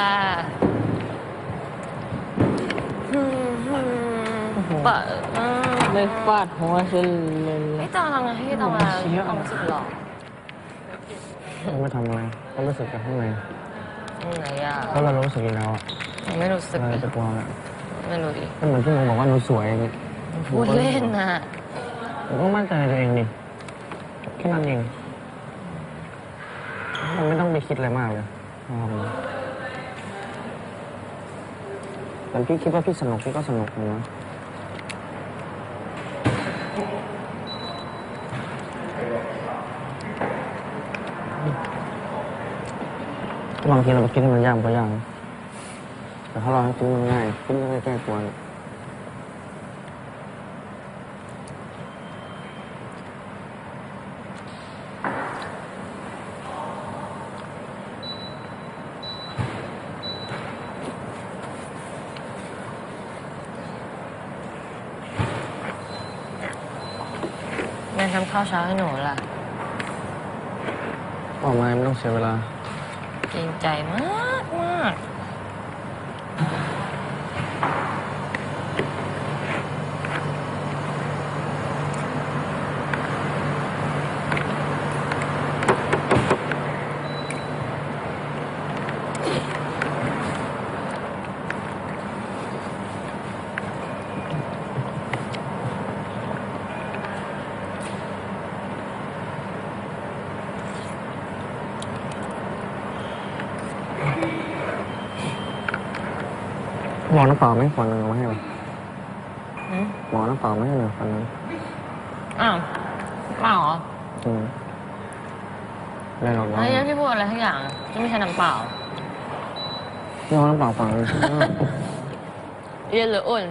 อ่าอืมอืมปะอืมเลยฟาดหัวฉันเลยพี่ตองทำไงให้พี่ตองมาเชี่ยความรู้สึกหรอเราไม่ทำอะไรก็รู้สึกจากข้างในไหนอะเพราะเรารู้สึกอยู่แล้วอะไม่รู้สึกเราเลยจะกลัวไหมไม่รู้ดิก็เหมือนที่หนูบอกว่าหนูสวยนี่พูดเล่นน่ะหนูก็มั่นใจในตัวเองดิแค่นั้นเองมันไม่ต้องไปคิดอะไรมากเลยนะครับ แต่พี่คิดว่าพี่สนุกพี่ก็สนุกนะบางทีเราไปคิดให้มันยากก็ยากแต่ถ้าเราให้คิดมันง่ายคิดไม่ได้แก้ตัว ทำข้าวเช้าให้หนูล่ะบอกมาไม่ต้องเสียเวลา เกรงใจมากมาก มอน้ำเปล่าไหม่ขวดหนึ่งเอามาให้หน่อยหืมหมอน้ำเปล่าไม่ให้หนึ่งขวดหนึ่งอ้าวเปล่าเหรออืมได้หรอกว่าไอ้ยังพี่พูดอะไรทั้งอย่างจะไม่ใช่น้ำเปล่าพี่เอาน้ำเปล่าฝังเลย เย็นหรืออุ่น